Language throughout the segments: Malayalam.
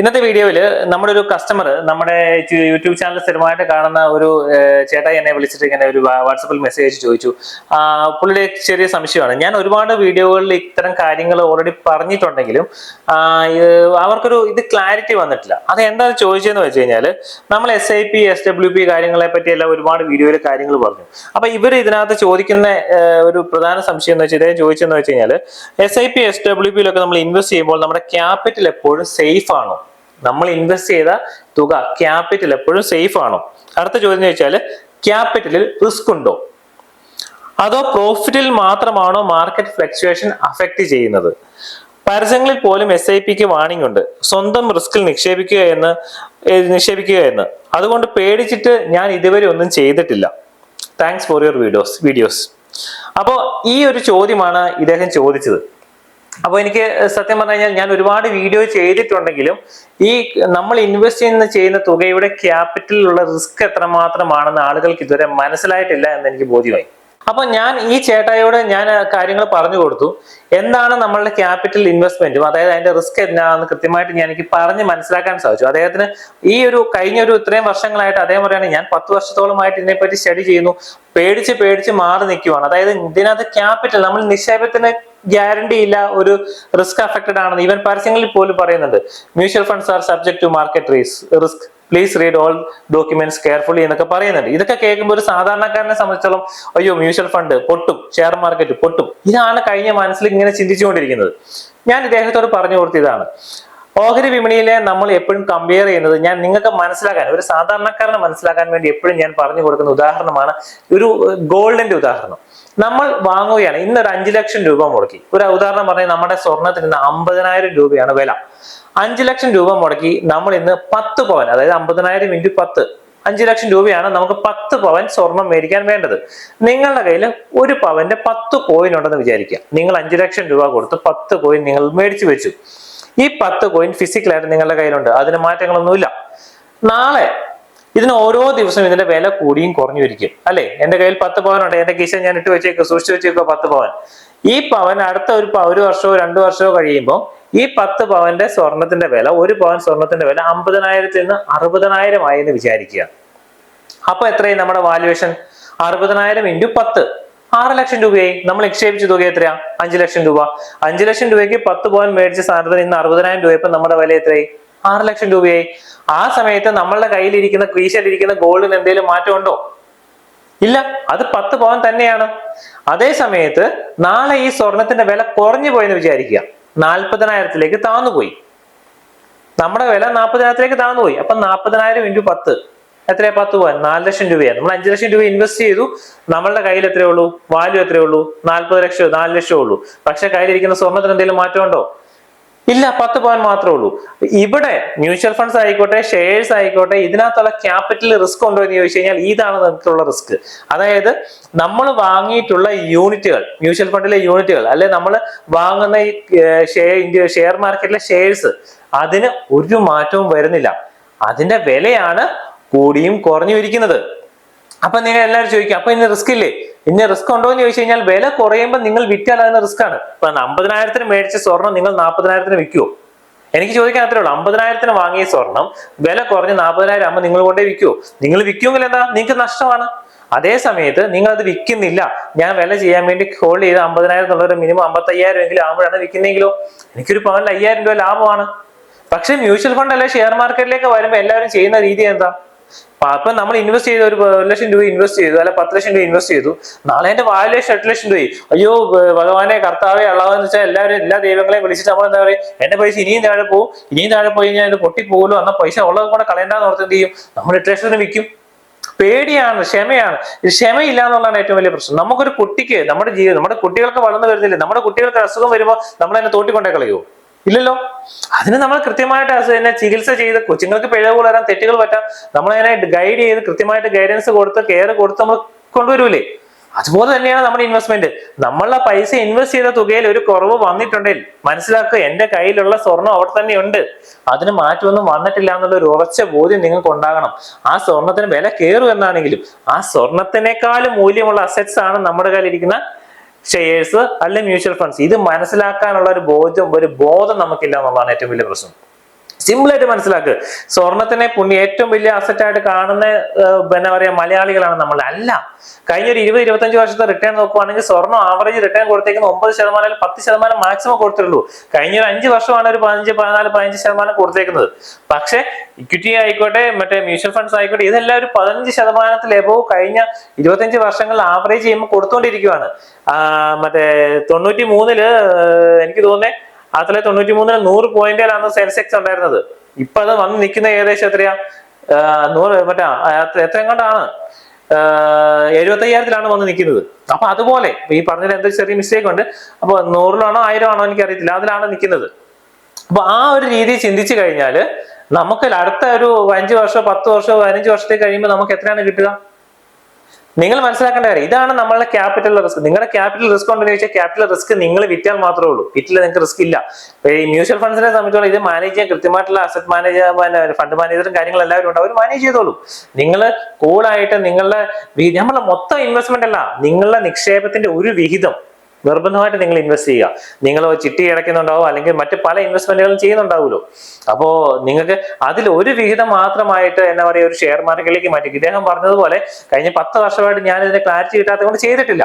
ഇന്നത്തെ വീഡിയോയിൽ നമ്മുടെ ഒരു കസ്റ്റമർ നമ്മുടെ യൂട്യൂബ് ചാനൽ സ്ഥിരമായിട്ട് കാണുന്ന ഒരു ചേട്ടായി എന്നെ വിളിച്ചിട്ട് ഇങ്ങനെ ഒരു വാട്സപ്പിൽ മെസ്സേജ് ചോദിച്ചു. പുള്ളിയുടെ ചെറിയ സംശയമാണ്. ഞാൻ ഒരുപാട് വീഡിയോകളിൽ ഇത്തരം കാര്യങ്ങൾ ഓൾറെഡി പറഞ്ഞിട്ടുണ്ടെങ്കിലും അവർക്കൊരു ഇത് ക്ലാരിറ്റി വന്നിട്ടില്ല. അത് എന്താണ് ചോദിച്ചതെന്ന് വെച്ച് കഴിഞ്ഞാൽ നമ്മൾ S I P S W P കാര്യങ്ങളെ പറ്റിയെല്ലാം ഒരുപാട് വീഡിയോയിൽ കാര്യങ്ങൾ പറഞ്ഞു. അപ്പൊ ഇവർ ഇതിനകത്ത് ചോദിക്കുന്ന ഒരു പ്രധാന സംശയം എന്ന് വെച്ചാൽ ഇദ്ദേഹം ചോദിച്ചതെന്ന് വെച്ച് കഴിഞ്ഞാൽ S I P S W പിയിലൊക്കെ നമ്മൾ ഇൻവെസ്റ്റ് ചെയ്യുമ്പോൾ നമ്മുടെ ക്യാപിറ്റൽ എപ്പോഴും സേഫ് ആണോ? നമ്മൾ ഇൻവെസ്റ്റ് ചെയ്ത തുക ക്യാപിറ്റൽ എപ്പോഴും സേഫ് ആണോ? അടുത്ത ചോദ്യം വെച്ചാൽ ക്യാപിറ്റലിൽ റിസ്ക് ഉണ്ടോ? അതോ പ്രോഫിറ്റിൽ മാത്രമാണോ മാർക്കറ്റ് ഫ്ലക്ച്വേഷൻ അഫക്റ്റ് ചെയ്യുന്നത്? പരസ്യങ്ങളിൽ പോലും എസ് ഐ പിക്ക് വാണിംഗ് ഉണ്ട്. സ്വന്തം റിസ്കിൽ നിക്ഷേപിക്കുക എന്ന് നിക്ഷേപിക്കുക എന്ന്. അതുകൊണ്ട് പേടിച്ചിട്ട് ഞാൻ ഇതുവരെ ഒന്നും ചെയ്തിട്ടില്ല. Thanks for your videos videos അപ്പോൾ ഈ ഒരു ചോദ്യമാണ് ഇദ്ദേഹം ചോദിച്ചത്. അപ്പോൾ എനിക്ക് സത്യം പറഞ്ഞു കഴിഞ്ഞാൽ ഞാൻ ഒരുപാട് വീഡിയോ ചെയ്തിട്ടുണ്ടെങ്കിലും ഈ നമ്മൾ ഇൻവെസ്റ്റ് ചെയ്യുന്ന ചെയ്യുന്ന തുകയുടെ ക്യാപിറ്റലിലുള്ള റിസ്ക് എത്രമാത്രമാണെന്ന് ആളുകൾക്ക് ഇതുവരെ മനസ്സിലായിട്ടില്ല എന്ന് എനിക്ക് ബോധ്യമായി. അപ്പൊ ഞാൻ ഈ ചേട്ടായോട് ഞാൻ കാര്യങ്ങൾ പറഞ്ഞു കൊടുത്തു. എന്താണ് നമ്മളുടെ ക്യാപിറ്റൽ ഇൻവെസ്റ്റ്മെന്റും അതായത് അതിന്റെ റിസ്ക് എന്താണെന്ന് കൃത്യമായിട്ട് ഞാൻ എനിക്ക് പറഞ്ഞ് മനസ്സിലാക്കാൻ സാധിച്ചു. അദ്ദേഹത്തിന് ഈ ഒരു കഴിഞ്ഞ ഒരു ഇത്രയും വർഷങ്ങളായിട്ട് അദ്ദേഹം പറയുകയാണ് ഞാൻ പത്ത് വർഷത്തോളമായിട്ട് ഇതിനെപ്പറ്റി സ്റ്റഡി ചെയ്യുന്നു. പേടിച്ച് പേടിച്ച് മാറി നിൽക്കുവാണ്. അതായത് ഇതിനകത്ത് ക്യാപിറ്റൽ നമ്മൾ നിക്ഷേപത്തിന് ഗ്യാരണ്ടി ഇല്ല ഒരു റിസ്ക് അഫക്റ്റഡ് ആണെന്ന്. ഈവൻ പരസ്യങ്ങളിൽ പോലും പറയുന്നുണ്ട്. Mutual funds are subject to market risk please read all documents carefully എന്നൊക്കെ പറയുന്നുണ്ട്. ഇതൊക്കെ കേൾക്കുമ്പോൾ ഒരു സാധാരണക്കാരനെ സംബന്ധിച്ചോളം അയ്യോ മ്യൂച്വൽ ഫണ്ട് പൊട്ടും ഷെയർ മാർക്കറ്റ് പൊട്ടും. ഇതാണ് കഴിഞ്ഞ മനസ്സിൽ ഇങ്ങനെ ചിന്തിച്ചുകൊണ്ടിരിക്കുന്നത്. ഞാൻ ഇദ്ദേഹത്തോട് പറഞ്ഞു കൊടുത്തതാണ് ഓഹരി വിപണിയിലെ നമ്മൾ എപ്പോഴും കമ്പയർ ചെയ്യുന്നത് ഞാൻ നിങ്ങൾക്ക് മനസ്സിലാക്കാൻ ഒരു സാധാരണക്കാരനെ മനസ്സിലാക്കാൻ വേണ്ടി എപ്പോഴും ഞാൻ പറഞ്ഞു കൊടുക്കുന്ന ഉദാഹരണമാണ് ഒരു ഗോൾഡിന്റെ ഉദാഹരണം. നമ്മൾ വാങ്ങുകയാണ്. ഇന്ന് ഒരു അഞ്ചു ലക്ഷം രൂപ മുടക്കി. ഒരു ഉദാഹരണം പറഞ്ഞാൽ നമ്മുടെ സ്വർണത്തിന് ഇന്ന് അമ്പതിനായിരം രൂപയാണ് വില. അഞ്ചു ലക്ഷം രൂപ മുടക്കി നമ്മൾ ഇന്ന് പത്ത് പവൻ അതായത് അമ്പതിനായിരം ഇന്റു പത്ത് അഞ്ചു ലക്ഷം രൂപയാണ് നമുക്ക് പത്ത് പവൻ സ്വർണം മേടിക്കാൻ വേണ്ടത്. നിങ്ങളുടെ കയ്യിൽ ഒരു പവന്റെ പത്ത് കോയിൻ ഉണ്ടെന്ന് വിചാരിക്കുക. നിങ്ങൾ അഞ്ചു ലക്ഷം രൂപ കൊടുത്ത് പത്ത് കോയിൻ നിങ്ങൾ മേടിച്ചു വെച്ചു. ഈ പത്ത് കോയിൻ ഫിസിക്കലായിട്ട് നിങ്ങളുടെ കയ്യിലുണ്ട്. അതിന് മാറ്റങ്ങളൊന്നുമില്ല. നാളെ ഇതിന് ഓരോ ദിവസവും ഇതിന്റെ വില കൂടിയും കുറഞ്ഞു ഇരിക്കും. അല്ലെ? എന്റെ കയ്യിൽ പത്ത് പവൻ ഉണ്ട് എന്റെ കീശ ഞാൻ ഇട്ട് വെച്ചേക്കോ സൂക്ഷിച്ചു വെച്ചേക്കോ പത്ത് പവൻ. ഈ പവൻ അടുത്ത ഒരു ഒരു വർഷമോ രണ്ടു വർഷമോ കഴിയുമ്പോൾ ഈ പത്ത് പവന്റെ സ്വർണത്തിന്റെ വില ഒരു പവൻ സ്വർണത്തിന്റെ വില അമ്പതിനായിരത്തിൽ നിന്ന് അറുപതിനായിരം ആയി എന്ന് വിചാരിക്കുക. അപ്പൊ എത്രയായി നമ്മുടെ വാല്യുവേഷൻ അറുപതിനായിരം ഇന്റു പത്ത്. ആറ് ലക്ഷം രൂപയായി. നമ്മൾ നിക്ഷേപിച്ച തുക എത്രയാ? അഞ്ചു ലക്ഷം രൂപ. അഞ്ചു ലക്ഷം രൂപയ്ക്ക് പത്ത് പവൻ മേടിച്ച സാധനത്തിന് ഇന്ന് അറുപതിനായിരം രൂപ. ഇപ്പൊ നമ്മുടെ വില എത്രയായി? ആറ് ലക്ഷം രൂപയായി. ആ സമയത്ത് നമ്മളുടെ കയ്യിലിരിക്കുന്ന ക്രീശയിലിരിക്കുന്ന ഗോൾഡിന് എന്തെങ്കിലും മാറ്റമുണ്ടോ? ഇല്ല അത് പത്ത് പവൻ തന്നെയാണ്. അതേ സമയത്ത് നാളെ ഈ സ്വർണത്തിന്റെ വില കുറഞ്ഞു പോയെന്ന് വിചാരിക്കുക. നാൽപ്പതിനായിരത്തിലേക്ക് താന്നുപോയി. നമ്മുടെ വില നാൽപ്പതിനായിരത്തിലേക്ക് താന്നുപോയി. അപ്പൊ നാൽപ്പതിനായിരം ഇന്റു പത്ത്. എത്രയാ പത്ത് പോവാൻ? നാല് ലക്ഷം രൂപയാണ്. നമ്മൾ അഞ്ച് ലക്ഷം രൂപ ഇൻവെസ്റ്റ് ചെയ്തു. നമ്മളുടെ കയ്യിൽ എത്രയേ ഉള്ളൂ? വാല്യൂ എത്രയേ ഉള്ളൂ? ലക്ഷം നാല് ലക്ഷം ഉള്ളൂ. പക്ഷെ കയ്യിലിരിക്കുന്ന സ്വർണത്തിന് എന്തെങ്കിലും മാറ്റമുണ്ടോ? ഇല്ല പത്ത് പോയിന്റ് മാത്രമേ ഉള്ളൂ. ഇവിടെ മ്യൂച്വൽ ഫണ്ട്സ് ആയിക്കോട്ടെ ഷെയർസ് ആയിക്കോട്ടെ ഇതിനകത്തുള്ള ക്യാപിറ്റൽ റിസ്ക് ഉണ്ടോ എന്ന് ചോദിച്ചു കഴിഞ്ഞാൽ ഇതാണ് നമുക്കുള്ള റിസ്ക് അതായത് നമ്മൾ വാങ്ങിയിട്ടുള്ള യൂണിറ്റുകൾ മ്യൂച്വൽ ഫണ്ടിലെ യൂണിറ്റുകൾ അല്ലെ നമ്മൾ വാങ്ങുന്ന ഷെയർ ഇന്ത്യ ഷെയർ മാർക്കറ്റിലെ ഷെയർസ് അതിന് ഒരു മാറ്റവും വരുന്നില്ല. അതിന്റെ വിലയാണ് കൂടിയും കുറഞ്ഞു ഇരിക്കുന്നത്. അപ്പൊ നിങ്ങൾ എല്ലാവരും ചോദിക്കും അപ്പൊ ഇന്ന് റിസ്ക് ഇല്ലേ? ഇന്ന് റിസ്ക് ഉണ്ടോ എന്ന് ചോദിച്ചു കഴിഞ്ഞാൽ വില കുറയുമ്പോൾ നിങ്ങൾ വിറ്റാൽ അതിന് റിസ്ക് ആണ്. ഇപ്പൊ അമ്പതിനായിരത്തിന് മേടിച്ച സ്വർണം നിങ്ങൾ നാൽപ്പതിനായിരത്തിന് വിൽക്കുവോ? എനിക്ക് ചോദിക്കാൻ അത്രേ ഉള്ളൂ. അമ്പതിനായിരത്തിന് വാങ്ങിയ സ്വർണം വില കുറഞ്ഞ് നാൽപ്പതിനായിരം ആകുമ്പോൾ നിങ്ങൾ കൊണ്ടേ വിൽക്കുവോ? നിങ്ങൾ വിൽക്കുമെങ്കിൽ എന്താ? നിങ്ങൾക്ക് നഷ്ടമാണ്. അതേ സമയത്ത് നിങ്ങൾ അത് വിൽക്കുന്നില്ല. ഞാൻ വില ചെയ്യാൻ വേണ്ടി ഹോൾഡ് ചെയ്ത് അമ്പതിനായിരം എന്നുള്ളൊരു മിനിമം അമ്പത്തയ്യായിരം എങ്കിലും ആകുമ്പോഴാണ് വിൽക്കുന്നെങ്കിലോ എനിക്കൊരു പവനിൽ അയ്യായിരം രൂപ ലാഭമാണ്. പക്ഷെ മ്യൂച്വൽ ഫണ്ട് അല്ലെ ഷെയർ മാർക്കറ്റിലേക്ക് വരുമ്പോൾ എല്ലാവരും ചെയ്യുന്ന രീതി എന്താ? അപ്പൊ നമ്മൾ ഇൻവെസ്റ്റ് ചെയ്ത് ഒരു ലക്ഷം രൂപ ഇൻവെസ്റ്റ് ചെയ്തു അല്ലെ പത്ത് ലക്ഷം രൂപ ഇൻവെസ്റ്റ് ചെയ്തു. നാളെ എന്റെ ലക്ഷം എട്ട് ലക്ഷം രൂപ അയ്യോ ഭഗവാനെ കർത്താവെ അള്ളാവെന്ന് വെച്ചാൽ എല്ലാവരും എല്ലാ ദൈവങ്ങളെയും വിളിച്ചിട്ട് നമ്മൾ എന്താ പറയുക എന്റെ പൈസ ഇനിയും താഴെ പോകും ഇനിയും താഴെ പോയി കഴിഞ്ഞാൽ ഇത് പൊട്ടിപ്പോകുമല്ലോ എന്നാൽ പൈസ ഉള്ളത് കൂടെ കളയണ്ടെന്ന് ഓർത്ത് എന്ത് ചെയ്യും? നമ്മൾ എട്ട് ലക്ഷത്തിന് വിൽക്കും. പേടിയാണ് ക്ഷമയാണ്. ക്ഷമയില്ല എന്നുള്ളതാണ് ഏറ്റവും വലിയ പ്രശ്നം. നമുക്കൊരു കുട്ടിക്ക് നമ്മുടെ ജീവിതം നമ്മുടെ കുട്ടികൾക്ക് വളർന്നു വരുന്നില്ല നമ്മുടെ കുട്ടികൾക്ക് അസുഖം വരുമ്പോൾ നമ്മൾ അതിനെ തോട്ടിക്കൊണ്ടേ കളയുമോ ഇല്ലല്ലോ. അതിന് നമ്മൾ കൃത്യമായിട്ട് അതിനെ ചികിത്സ ചെയ്ത് കൊച്ചുങ്ങൾക്ക് പിഴവുകൾ വരാം തെറ്റുകൾ പറ്റാം നമ്മൾ അതിനെ ഗൈഡ് ചെയ്ത് കൃത്യമായിട്ട് ഗൈഡൻസ് കൊടുത്ത് കെയർ കൊടുത്ത് നമ്മൾ കൊണ്ടുവരൂലേ? അതുപോലെ തന്നെയാണ് നമ്മുടെ ഇൻവെസ്റ്റ്മെന്റ് നമ്മളുടെ പൈസ ഇൻവെസ്റ്റ് ചെയ്ത തുകയിൽ ഒരു കുറവ് വന്നിട്ടുണ്ടെങ്കിൽ മനസ്സിലാക്കുക എന്റെ കയ്യിലുള്ള സ്വർണം അവിടെ തന്നെ ഉണ്ട്. അതിന് മാറ്റമൊന്നും വന്നിട്ടില്ല എന്നുള്ള ഒരു ഉറച്ച ബോധ്യം നിങ്ങൾക്ക് ഉണ്ടാകണം. ആ സ്വർണത്തിന് വില കയറും എന്നാണെങ്കിലും ആ സ്വർണത്തിനേക്കാളും മൂല്യമുള്ള അസറ്റ്സ് ആണ് നമ്മുടെ കയ്യിലിരിക്കുന്ന ഷെയർസ് അല്ലെങ്കിൽ മ്യൂച്വൽ ഫണ്ട്സ് ഇത് മനസ്സിലാക്കാനുള്ള ഒരു ബോധ്യം ഒരു ബോധം നമുക്കില്ല എന്നുള്ളതാണ് ഏറ്റവും വലിയ പ്രശ്നം. സിമ്പിൾ ആയിട്ട് മനസ്സിലാക്കുക സ്വർണത്തിനെ പുണ്യ ഏറ്റവും വലിയ അസറ്റ് ആയിട്ട് കാണുന്ന പിന്നെ പറയാ മലയാളികളാണ് നമ്മൾ അല്ല കഴിഞ്ഞ ഒരു ഇരുപത് ഇരുപത്തഞ്ച് വർഷത്തെ റിട്ടേൺ നോക്കുവാണെങ്കിൽ സ്വർണം ആവറേജ് റിട്ടേൺ കൊടുത്തേക്കുന്ന ഒമ്പത് ശതമാനം അല്ലെങ്കിൽ പത്ത് ശതമാനം മാക്സിമം കൊടുത്തിട്ടുള്ളൂ. കഴിഞ്ഞ ഒരു അഞ്ച് വർഷമാണ് ഒരു പതിനഞ്ച് പതിനാല് പതിനഞ്ച് ശതമാനം കൊടുത്തേക്കുന്നത്. പക്ഷെ ഇക്വിറ്റി ആയിക്കോട്ടെ മറ്റേ മ്യൂച്വൽ ഫണ്ട്സ് ആയിക്കോട്ടെ ഇതെല്ലാം ഒരു പതിനഞ്ച് ശതമാനത്തിൽ എബോവ് കഴിഞ്ഞ ഇരുപത്തഞ്ച് വർഷങ്ങളിൽ ആവറേജ് ചെയ്യുമ്പോൾ കൊടുത്തുകൊണ്ടിരിക്കുകയാണ് മറ്റേ തൊണ്ണൂറ്റി മൂന്നിൽ എനിക്ക് തോന്നുന്നേ തൊള്ളായിരത്തി തൊണ്ണൂറ്റി മൂന്നിന് നൂറ് പോയിന്റിലാണ് സെൻസെക്സ് ഉണ്ടായിരുന്നത്. ഇപ്പൊ അത് വന്ന് നിൽക്കുന്ന ഏകദേശം എത്രയാ? നൂറ് മറ്റാ എത്ര എങ്ങോട്ടാണ് എഴുപത്തി അയ്യായിരത്തിലാണ് വന്ന് നിൽക്കുന്നത്. അപ്പൊ അതുപോലെ ഈ പറഞ്ഞതിൽ എന്തൊരു ചെറിയ മിസ്റ്റേക്ക് ഉണ്ട്. അപ്പൊ നൂറിലാണോ ആയിരം ആണോ എനിക്ക് അറിയത്തില്ല അതിലാണ് നിൽക്കുന്നത്. അപ്പൊ ആ ഒരു രീതി ചിന്തിച്ചു കഴിഞ്ഞാൽ നമുക്ക് അടുത്ത ഒരു അഞ്ച് വർഷമോ പത്ത് വർഷമോ പതിനഞ്ച് വർഷത്തേക്ക് കഴിയുമ്പോൾ നമുക്ക് എത്രയാണ് കിട്ടുക? നിങ്ങൾ മനസ്സിലാക്കേണ്ട കാര്യം ഇതാണ് നമ്മളുടെ ക്യാപിറ്റൽ റിസ്ക് നിങ്ങളുടെ ക്യാപിറ്റൽ റിസ്ക് ഉണ്ടെന്ന് ചോദിച്ചാൽ ക്യാപിറ്റൽ റിസ്ക് നിങ്ങൾ വിറ്റാൽ മാത്രമേ ഉള്ളൂ. വിറ്റില്ല നിങ്ങൾക്ക് റിസ്ക് ഇല്ല. ഈ മ്യൂച്വൽ ഫണ്ട്സിനെ സംബന്ധിച്ചോളം ഇത് മാനേജ് ചെയ്യാൻ കൃത്യമായിട്ടുള്ള അസറ്റ് മാനേജർ ഫണ്ട് മാനേജറും കാര്യങ്ങളും എല്ലാവരും ഉണ്ട്. അവർ മാനേജ് ചെയ്തോളൂ. നിങ്ങൾ കൂളായിട്ട് നിങ്ങളുടെ നമ്മളെ മൊത്തം ഇൻവെസ്റ്റ്മെന്റ് അല്ല നിങ്ങളുടെ നിക്ഷേപത്തിന്റെ ഒരു വിഹിതം. നിർബന്ധമായിട്ട് നിങ്ങൾ ഇൻവെസ്റ്റ് ചെയ്യുക. നിങ്ങൾ ചിട്ടി അടയ്ക്കുന്നുണ്ടാവും അല്ലെങ്കിൽ മറ്റ് പല ഇൻവെസ്റ്റ്മെന്റുകളും ചെയ്യുന്നുണ്ടാവുമല്ലോ. അപ്പോ നിങ്ങൾക്ക് അതിൽ ഒരു വിഹിതം മാത്രമായിട്ട് എന്താ പറയുക ഒരു ഷെയർ മാർക്കറ്റിലേക്ക് മാറ്റി. ഇദ്ദേഹം പറഞ്ഞതുപോലെ കഴിഞ്ഞ പത്ത് വർഷമായിട്ട് ഞാൻ ഇതിന്റെ ക്ലാരിറ്റി കിട്ടാത്തത് കൊണ്ട് ചെയ്തിട്ടില്ല.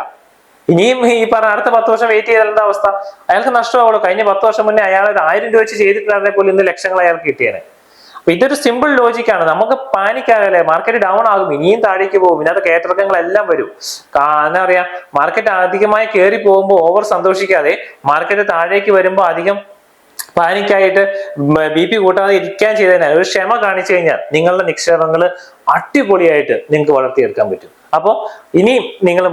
ഇനിയും ഈ പറഞ്ഞ അടുത്ത പത്ത് വർഷം വെയിറ്റ് ചെയ്താൽ എന്താ അവസ്ഥ? അയാൾക്ക് നഷ്ടമാവുള്ളൂ. കഴിഞ്ഞ പത്ത് വർഷം മുന്നേ അയാൾ ഒരു ആയിരം രൂപ വെച്ച് ചെയ്തിട്ടുണ്ടായിരുന്നെ പോലും ഇന്ന് ലക്ഷങ്ങൾ അയാൾക്ക് കിട്ടിയേനെ. അപ്പൊ ഇതൊരു സിമ്പിൾ ലോജിക്കാണ് നമുക്ക് പാനിക് പാനിക്കാകല്ലേ മാർക്കറ്റ് ഡൗൺ ആകും ഇനിയും താഴേക്ക് പോകും ഇതിനകത്ത് കയറ്റിറക്കങ്ങളെല്ലാം വരും. എന്താ പറയാ മാർക്കറ്റ് അധികമായി കയറി പോകുമ്പോൾ ഓവർ സന്തോഷിക്കാതെ മാർക്കറ്റ് താഴേക്ക് വരുമ്പോൾ അധികം പാനിക്കായിട്ട് ബി പി കൂട്ടാതെ ഇരിക്കാൻ ചെയ്തതിനാൽ ഒരു ക്ഷമ കാണിച്ചു കഴിഞ്ഞാൽ നിങ്ങളുടെ നിക്ഷേപങ്ങൾ അടിപൊളിയായിട്ട് നിങ്ങൾക്ക് വളർത്തിയെടുക്കാൻ പറ്റും. അപ്പോൾ ഇനിയും നിങ്ങൾ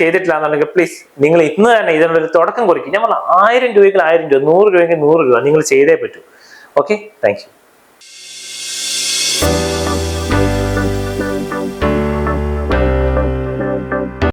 ചെയ്തിട്ടില്ല എന്നുണ്ടെങ്കിൽ പ്ലീസ് നിങ്ങൾ ഇന്ന് തന്നെ ഇതിനൊരു തുടക്കം കുറിക്കും. ഞാൻ പറഞ്ഞു ആയിരം രൂപയ്ക്ക് ആയിരം രൂപ നൂറ് രൂപയ്ക്ക് നൂറ് രൂപ നിങ്ങൾ ചെയ്തേ പറ്റൂ. Okay thank した